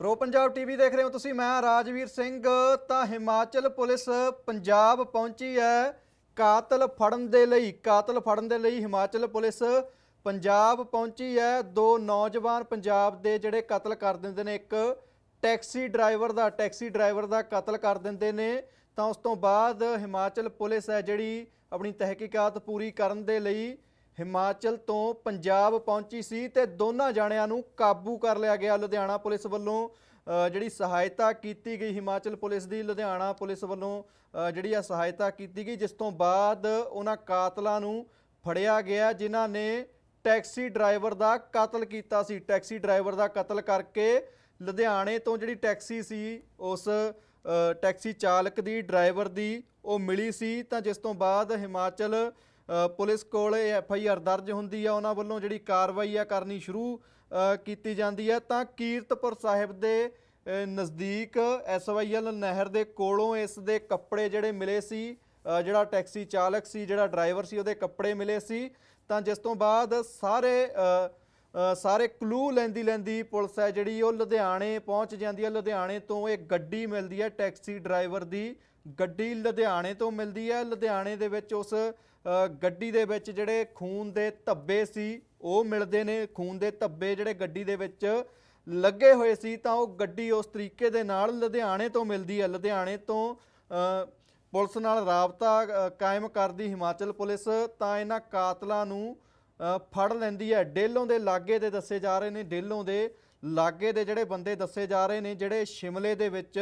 Pro Punjab TV ਦੇਖ ਰਹੇ ਹੋ ਤੁਸੀਂ, ਮੈਂ ਰਾਜਵੀਰ ਸਿੰਘ। ਤਾਂ ਹਿਮਾਚਲ ਪੁਲਿਸ ਪੰਜਾਬ ਪਹੁੰਚੀ ਹੈ ਕਾਤਲ ਫੜਨ ਦੇ ਲਈ, ਕਾਤਲ ਫੜਨ ਦੇ ਲਈ ਹਿਮਾਚਲ ਪੁਲਿਸ ਪੰਜਾਬ ਪਹੁੰਚੀ ਹੈ। ਦੋ ਨੌਜਵਾਨ ਪੰਜਾਬ ਦੇ ਜਿਹੜੇ ਕਤਲ ਕਰ ਦਿੰਦੇ ਨੇ, ਇੱਕ ਟੈਕਸੀ ਡਰਾਈਵਰ ਦਾ, ਟੈਕਸੀ ਡਰਾਈਵਰ ਦਾ ਕਤਲ ਕਰ ਦਿੰਦੇ ਨੇ। ਤਾਂ ਉਸ ਤੋਂ ਬਾਅਦ ਹਿਮਾਚਲ ਪੁਲਿਸ ਹੈ ਜਿਹੜੀ ਆਪਣੀ ਤਹਿਕੀਕਾਤ ਪੂਰੀ ਕਰਨ ਦੇ ਲਈ ਹਿਮਾਚਲ ਤੋਂ ਪੰਜਾਬ ਪਹੁੰਚੀ ਸੀ ਤੇ ਦੋਨਾਂ ਜਾਣਿਆਂ ਨੂੰ ਕਾਬੂ ਕਰ ਲਿਆ ਗਿਆ। ਲੁਧਿਆਣਾ ਪੁਲਿਸ ਵੱਲੋਂ ਜਿਹੜੀ ਸਹਾਇਤਾ ਕੀਤੀ ਗਈ ਹਿਮਾਚਲ ਪੁਲਿਸ ਦੀ, ਲੁਧਿਆਣਾ ਪੁਲਿਸ ਵੱਲੋਂ ਜਿਹੜੀ ਆ ਸਹਾਇਤਾ ਕੀਤੀ ਗਈ, ਜਿਸ ਤੋਂ ਬਾਅਦ ਉਹਨਾਂ ਕਾਤਲਾਂ ਨੂੰ ਫੜਿਆ ਗਿਆ, ਜਿਨ੍ਹਾਂ ਨੇ ਟੈਕਸੀ ਡਰਾਈਵਰ ਦਾ ਕਤਲ ਕੀਤਾ ਸੀ। ਟੈਕਸੀ ਡਰਾਈਵਰ ਦਾ ਕਤਲ ਕਰਕੇ ਲੁਧਿਆਣੇ ਤੋਂ ਜਿਹੜੀ ਟੈਕਸੀ ਸੀ, ਉਸ ਟੈਕਸੀ ਚਾਲਕ ਦੀ, ਡਰਾਈਵਰ ਦੀ ਉਹ ਮਿਲੀ ਸੀ। ਤਾਂ ਜਿਸ ਤੋਂ ਬਾਅਦ ਹਿਮਾਚਲ ਪੁਲਿਸ ਕੋਲ ਐਫ ਆਈ ਆਰ ਦਰਜ ਹੁੰਦੀ ਆ, ਉਹਨਾਂ ਵੱਲੋਂ ਜਿਹੜੀ ਕਾਰਵਾਈ ਆ ਕਰਨੀ ਸ਼ੁਰੂ ਕੀਤੀ ਜਾਂਦੀ ਹੈ ਤਾਂ ਕੀਰਤਪੁਰ ਸਾਹਿਬ ਦੇ ਨਜ਼ਦੀਕ ਐਸ ਵਾਈ ਐਲ ਨਹਿਰ ਦੇ ਕੋਲੋਂ ਇਸ ਦੇ ਕੱਪੜੇ ਜਿਹੜੇ ਮਿਲੇ ਸੀ ਜਿਹੜਾ ਟੈਕਸੀ ਚਾਲਕ ਸੀ, ਜਿਹੜਾ ਡਰਾਈਵਰ ਸੀ, ਉਹਦੇ ਕੱਪੜੇ ਮਿਲੇ ਸੀ। ਤਾਂ ਜਿਸ ਤੋਂ ਬਾਅਦ ਸਾਰੇ ਸਾਰੇ ਕਲੂ ਲੈਂਦੀ ਲੈਂਦੀ ਪੁਲਿਸ ਹੈ ਜਿਹੜੀ, ਉਹ ਲੁਧਿਆਣੇ ਪਹੁੰਚ ਜਾਂਦੀ ਹੈ ਲੁਧਿਆਣੇ ਤੋਂ ਇਹ ਗੱਡੀ ਮਿਲਦੀ ਹੈ ਟੈਕਸੀ ਡਰਾਈਵਰ ਦੀ। ਗੱਡੀ ਲੁਧਿਆਣੇ ਤੋਂ ਮਿਲਦੀ ਹੈ ਲੁਧਿਆਣੇ ਦੇ ਵਿੱਚ ਉਸ ਗੱਡੀ ਦੇ ਵਿੱਚ ਜਿਹੜੇ ਖੂਨ ਦੇ ਧੱਬੇ ਸੀ, ਉਹ ਮਿਲਦੇ ਨੇ। ਖੂਨ ਦੇ ਧੱਬੇ ਜਿਹੜੇ ਗੱਡੀ ਦੇ ਵਿੱਚ ਲੱਗੇ ਹੋਏ ਸੀ, ਤਾਂ ਉਹ ਗੱਡੀ ਉਸ ਤਰੀਕੇ ਦੇ ਨਾਲ ਲੁਧਿਆਣੇ ਤੋਂ ਮਿਲਦੀ ਹੈ। ਲੁਧਿਆਣੇ ਤੋਂ ਪੁਲਿਸ ਨਾਲ ਰਾਬਤਾ ਕਾਇਮ ਕਰਦੀ ਹਿਮਾਚਲ ਪੁਲਿਸ, ਤਾਂ ਇਹਨਾਂ ਕਾਤਲਾਂ ਨੂੰ ਫੜ ਲੈਂਦੀ ਹੈ। ਡੇਲੋਂ ਦੇ ਲਾਗੇ ਦੇ ਦੱਸੇ ਜਾ ਰਹੇ ਨੇ, ਡੇਲੋਂ ਦੇ ਲਾਗੇ ਦੇ ਜਿਹੜੇ ਬੰਦੇ ਦੱਸੇ ਜਾ ਰਹੇ ਨੇ, ਜਿਹੜੇ ਸ਼ਿਮਲੇ ਦੇ ਵਿੱਚ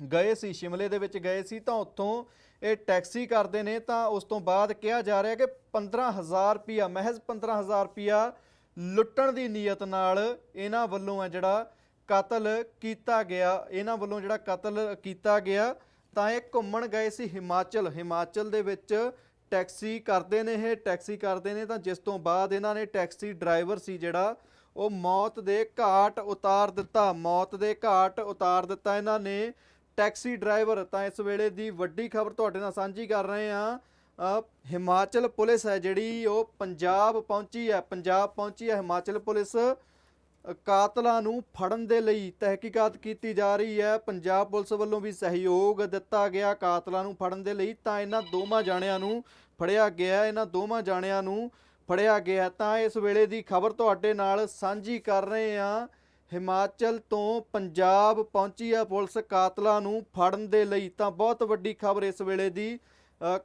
ਗਏ ਸੀ, ਸ਼ਿਮਲੇ ਦੇ ਵਿੱਚ ਗਏ ਸੀ, ਤਾਂ ਉੱਥੋਂ ਇਹ ਟੈਕਸੀ ਕਰਦੇ ਨੇ, ਤਾਂ ਉਸ ਤੋਂ ਬਾਅਦ ਕਿਹਾ ਜਾ ਰਿਹਾ ਕਿ 15000 ਰੁਪਿਆ ਮਹਿਜ਼ 15000 ਰੁਪਿਆ ਲੁੱਟਣ ਦੀ ਨੀਅਤ ਨਾਲ ਇਹਨਾਂ ਵੱਲੋਂ ਹੈ ਜਿਹੜਾ ਕਤਲ ਕੀਤਾ ਗਿਆ, ਇਹਨਾਂ ਵੱਲੋਂ ਜਿਹੜਾ ਕਤਲ ਕੀਤਾ ਗਿਆ, ਤਾਂ ਇਹ ਘੁੰਮਣ ਗਏ ਸੀ ਹਿਮਾਚਲ। ਹਿਮਾਚਲ ਦੇ ਵਿੱਚ ਟੈਕਸੀ ਕਰਦੇ ਨੇ ਇਹ, ਟੈਕਸੀ ਕਰਦੇ ਨੇ, ਤਾਂ ਜਿਸ ਤੋਂ ਬਾਅਦ ਇਹਨਾਂ ਨੇ ਟੈਕਸੀ ਡਰਾਈਵਰ ਸੀ ਜਿਹੜਾ, ਉਹ ਮੌਤ ਦੇ ਘਾਟ ਉਤਾਰ ਦਿੱਤਾ, ਮੌਤ ਦੇ ਘਾਟ ਉਤਾਰ ਦਿੱਤਾ ਇਹਨਾਂ ਨੇ। ਟੈਕਸੀ ਡਰਾਈਵਰ, ਤਾਂ ਇਸ ਵੇਲੇ ਦੀ ਵੱਡੀ ਖਬਰ ਤੁਹਾਡੇ ਨਾਲ ਸਾਂਝੀ ਕਰ ਰਹੇ ਹਾਂ। ਹਿਮਾਚਲ ਪੁਲਿਸ ਹੈ ਜਿਹੜੀ, ਉਹ ਪੰਜਾਬ ਪਹੁੰਚੀ ਹੈ, ਪੰਜਾਬ ਪਹੁੰਚੀ ਹੈ ਹਿਮਾਚਲ ਪੁਲਿਸ। ਕਾਤਲਾਂ ਨੂੰ ਫੜਨ ਦੇ ਲਈ ਤਹਿਕੀਕਾਤ ਕੀਤੀ ਜਾ ਰਹੀ ਹੈ। ਪੰਜਾਬ ਪੁਲਿਸ ਵੱਲੋਂ ਵੀ ਸਹਿਯੋਗ ਦਿੱਤਾ ਗਿਆ ਕਾਤਲਾਂ ਨੂੰ ਫੜਨ ਦੇ ਲਈ, ਤਾਂ ਇਹਨਾਂ ਦੋਵਾਂ ਜਾਣਿਆਂ ਨੂੰ ਫੜਿਆ ਗਿਆ, ਇਹਨਾਂ ਦੋਵਾਂ ਜਾਣਿਆਂ ਨੂੰ ਫੜਿਆ ਗਿਆ। ਤਾਂ ਇਸ ਵੇਲੇ ਦੀ ਖਬਰ ਤੁਹਾਡੇ ਨਾਲ ਸਾਂਝੀ ਕਰ ਰਹੇ ਹਾਂ। ਹਿਮਾਚਲ ਤੋਂ ਪੰਜਾਬ ਪਹੁੰਚੀ ਹੈ ਪੁਲਿਸ ਕਾਤਲਾਂ ਨੂੰ ਫੜਨ ਦੇ ਲਈ, ਤਾਂ ਬਹੁਤ ਵੱਡੀ ਖਬਰ ਇਸ ਵੇਲੇ ਦੀ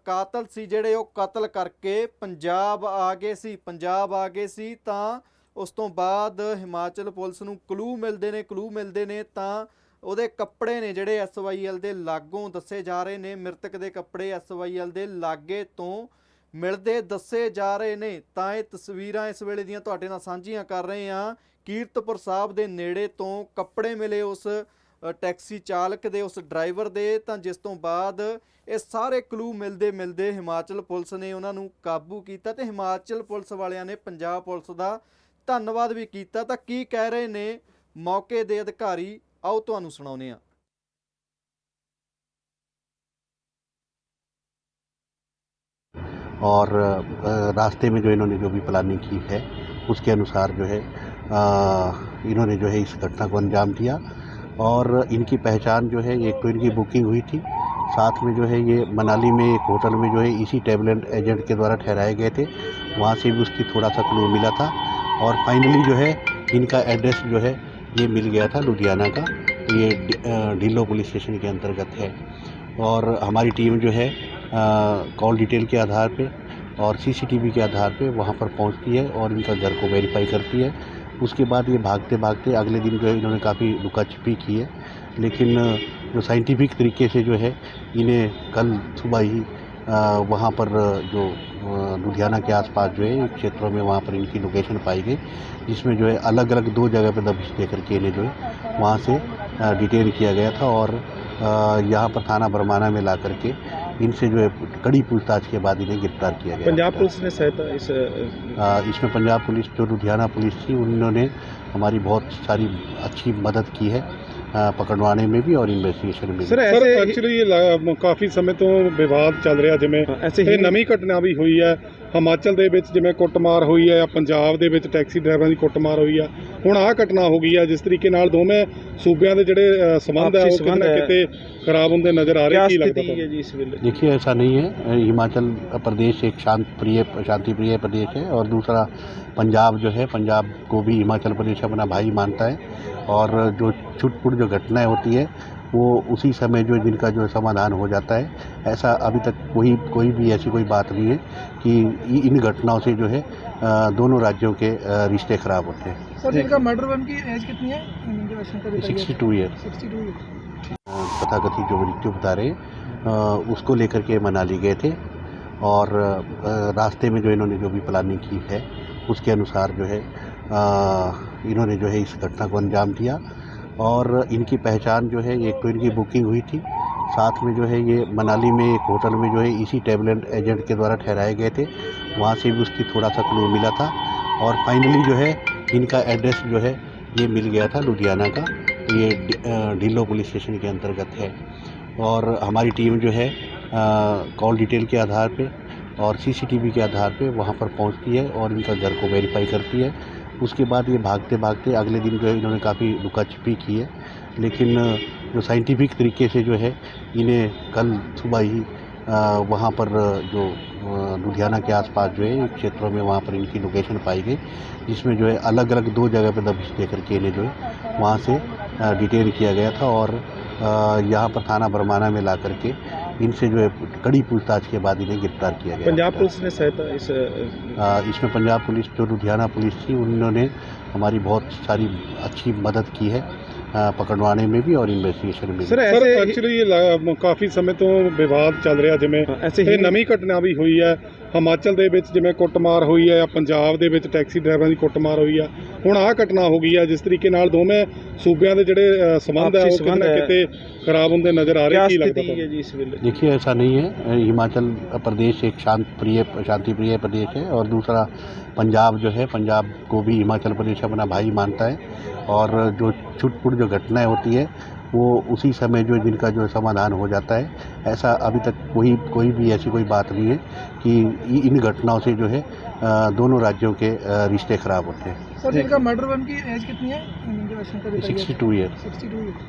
ਕਾਤਲ ਸੀ ਜਿਹੜੇ ਉਹ ਕਤਲ ਕਰਕੇ ਪੰਜਾਬ ਆ ਗਏ ਸੀ, ਪੰਜਾਬ ਆ ਗਏ ਸੀ, ਤਾਂ ਉਸ ਤੋਂ ਬਾਅਦ ਹਿਮਾਚਲ ਪੁਲਿਸ ਨੂੰ ਕਲੂ ਮਿਲਦੇ ਨੇ ਕਲੂ ਮਿਲਦੇ ਨੇ, ਤਾਂ ਉਹਦੇ ਕੱਪੜੇ ਨੇ ਜਿਹੜੇ ਐਸਵਾਈਐਲ ਦੇ ਲਾਗੋਂ ਦੱਸੇ ਜਾ ਰਹੇ ਨੇ, ਮ੍ਰਿਤਕ ਦੇ ਕੱਪੜੇ ਐਸਵਾਈਐਲ ਦੇ ਲਾਗੇ ਤੋਂ ਮਿਲਦੇ ਦੱਸੇ ਜਾ ਰਹੇ ਨੇ, ਤਾਂ ਇਹ ਤਸਵੀਰਾਂ ਇਸ ਵੇਲੇ ਦੀਆਂ ਤੁਹਾਡੇ ਨਾਲ ਸਾਂਝੀਆਂ ਕਰ ਰਹੇ ਹਾਂ। ਕੀਰਤਪੁਰ ਸਾਹਿਬ ਦੇ ਨੇੜੇ ਤੋਂ ਕੱਪੜੇ ਮਿਲੇ ਉਸ ਟੈਕਸੀ ਚਾਲਕ ਦੇ, ਉਸ ਡਰਾਈਵਰ ਦੇ, ਤਾਂ ਜਿਸ ਤੋਂ ਬਾਅਦ ਇਹ ਸਾਰੇ ਕਲੂ ਮਿਲਦੇ ਮਿਲਦੇ ਹਿਮਾਚਲ ਪੁਲਿਸ ਨੇ ਉਹਨਾਂ ਨੂੰ ਕਾਬੂ ਕੀਤਾ ਤੇ ਹਿਮਾਚਲ ਪੁਲਿਸ ਵਾਲਿਆਂ ਨੇ ਪੰਜਾਬ ਪੁਲਿਸ ਦਾ ਧੰਨਵਾਦ ਵੀ ਕੀਤਾ। ਤਾਂ ਕੀ ਕਹਿ ਰਹੇ ਨੇ ਮੌਕੇ ਦੇ ਅਧਿਕਾਰੀ? ਆਓ ਤੁਹਾਨੂੰ ਸੁਣਾਉਂਦੇ ਹਾਂ। और रास्ते में जो इन्होंने जो भी प्लानिंग की है, उसके अनुसार जो है इन्होंने जो है इस घटना को अंजाम दिया। और इनकी पहचान जो है, एक तो इनकी बुकिंग हुई थी, साथ में जो है ये मनाली में एक होटल में जो है इसी टेबलेट एजेंट के द्वारा ठहराए गए थे। वहाँ से भी उसकी थोड़ा सा क्लू मिला था और फाइनली जो है, इनका एड्रेस जो है, ये मिल गया था लुधियाना का। ये ढिल्लो पुलिस स्टेशन के अंतर्गत है। और हमारी टीम जो है कॉल डिटेल के आधार पे और सीसीटीवी के आधार पे वहाँ पर पहुँचती है और इनका घर को वेरीफाई करती है। उसके बाद ये भागते भागते अगले दिन जो है इन्होंने काफ़ी लुका छिपी की है। लेकिन, जो साइंटिफिक तरीके से जो है, इन्हें कल सुबह ही वहाँ पर जो लुधियाना के आसपास जो है क्षेत्रों में वहाँ पर इनकी लोकेशन पाई गई, जिसमें जो है अलग अलग दो जगह पर दबिश दे करके इन्हें जो है, वहाँ से डिटेन किया गया था और यहाँ पर थाना बरमाना में ला करके इनसे जो है कड़ी पूछताछ के बाद इन्हें गिरफ़्तार किया गया। पंजाब पुलिस ने सहायता इस इसमें पंजाब पुलिस जो लुधियाना पुलिस थी उन्होंने हमारी बहुत सारी अच्छी मदद की है पकड़वाने में भी और इन्वेस्टिगेशन में सर एक्चुअली ये काफ़ी समय तो विवाद चल रहा जिमें ऐसे नवी घटना भी हुई है ਹਿਮਾਚਲ ਦੇ ਵਿੱਚ ਜਿਵੇਂ ਕੁੱਟਮਾਰ ਹੋਈ ਹੈ ਜਾਂ ਪੰਜਾਬ ਦੇ ਵਿੱਚ ਟੈਕਸੀ ਡਰਾਈਵਰਾਂ ਦੀ ਕੁੱਟਮਾਰ ਹੋਈ ਆ ਹੁਣ ਆਹ ਘਟਨਾ ਹੋ ਗਈ ਆ ਜਿਸ ਤਰੀਕੇ ਨਾਲ ਦੋਵੇਂ ਸੂਬਿਆਂ ਦੇ ਜਿਹੜੇ ਅ, ਸੰਬੰਧ ਆ ਆਪਸੀ ਉਹ ਕਿਤੇ ਸੰਬੰਧ ਨਾ ਹੈ। ਕਿਤੇ ਖਰਾਬ ਹੁੰਦੇ ਨਜ਼ਰ ਆ क्या ਰਹੇ ਕੀ ਲੱਗਦਾ स्थिति ਤੁਹਾਨੂੰ है जी इस वेले देखिए ऐसा नहीं है अ, हिमाचल प्रदेश एक शांत प्रिय शांति प्रिय प्रदेश है और दूसरा पंजाब जो है पंजाब को भी हिमाचल प्रदेश अपना भाई मानता है और जो छुटपुट जो घटनाएं होती है वो उसी समय जो जिनका जो समाधान हो जाता है ऐसा अभी तक कोई कोई भी ऐसी कोई बात नहीं है कि इन घटनाओं से जो है दोनों राज्यों के रिश्ते खराब होते हैं। सर जिनका मर्डर की एज कितनी है? इनके सिक्सटी टू ईयर तथाकथित जो मृत्यु बता रहे हैं, उसको लेकर के मनाली गए थे और रास्ते में जो इन्होंने जो भी प्लानिंग की है उसके अनुसार जो है इन्होंने जो है इस घटना को अंजाम दिया। और इनकी पहचान जो है एक तो इनकी बुकिंग हुई थी। साथ में जो है, ये मनाली में एक होटल में जो है, इसी टेबलेट एजेंट के द्वारा ठहराए गए थे। वहाँ से भी उसकी थोड़ा सा क्लू मिला था। और फाइनली जो है, इनका एड्रेस जो है, ये मिल गया था लुधियाना का। ये ढिल्लो पुलिस स्टेशन के अंतर्गत है। और हमारी टीम जो है कॉल डिटेल के आधार पे और सीसीटीवी के आधार पे वहाँ पर पहुँचती है और इनका घर को वेरीफाई करती है। उसके बाद ये भागते भागते अगले दिन जो है इन्होंने काफ़ी लुका छिपी की है। लेकिन, जो साइंटिफिक तरीके से जो है, इन्हें कल सुबह ही वहाँ पर जो लुधियाना के आसपास जो है क्षेत्रों में वहाँ पर इनकी लोकेशन पाई गई, जिसमें जो है अलग अलग दो जगह पर दबिश दे करके इन्हें जो है, वहाँ से डिटेन किया गया था और यहाँ पर थाना बरमाना में ला करके इनसे जो है कड़ी पूछताछ के बाद इन्हें गिरफ़्तार किया गया। पंजाब पुलिस ने सहायता इस इसमें पंजाब पुलिस जो लुधियाना पुलिस थी उन्होंने हमारी बहुत सारी अच्छी मदद की है पकड़वाने में भी और इन्वेस्टिगेशन में सर एक्चुअली काफ़ी समय तो विवाद चल रहा जिमें ऐसे नवी घटना भी हुई है ਹਿਮਾਚਲ ਦੇ ਵਿੱਚ ਜਿਵੇਂ ਕੁੱਟਮਾਰ ਹੋਈ ਹੈ ਜਾਂ ਪੰਜਾਬ ਦੇ ਵਿੱਚ ਟੈਕਸੀ ਡਰਾਈਵਰਾਂ ਦੀ ਕੁੱਟਮਾਰ ਹੋਈ ਆ ਹੁਣ ਆਹ ਘਟਨਾ ਹੋ ਗਈ ਆ ਜਿਸ ਤਰੀਕੇ ਨਾਲ ਦੋਵੇਂ ਸੂਬਿਆਂ ਦੇ ਜਿਹੜੇ ਅ, ਸੰਬੰਧ ਆ ਆਪਸੀ ਉਹ ਕਿਤੇ ਸੰਬੰਧ ਨਾ ਹੈ। ਕਿਤੇ ਖਰਾਬ ਹੁੰਦੇ ਨਜ਼ਰ ਆ क्या ਰਹੇ ਕੀ ਲੱਗਦਾ स्थिति ਤੁਹਾਨੂੰ है जी इस वेले देखिए ऐसा नहीं है अ, हिमाचल प्रदेश एक शांत प्रिय शांति प्रिय प्रदेश है और दूसरा पंजाब जो है पंजाब को भी हिमाचल प्रदेश अपना भाई मानता है और जो छुटपुट जो घटनाएं होती है वो उसी समय जो जिनका जो समाधान हो जाता है ऐसा अभी तक कोई कोई भी ऐसी कोई बात नहीं है कि इन घटनाओं से जो है दोनों राज्यों के रिश्ते खराब होते हैं। सर इनका मर्डर वन की एज कितनी है? Sixty two year sixty two year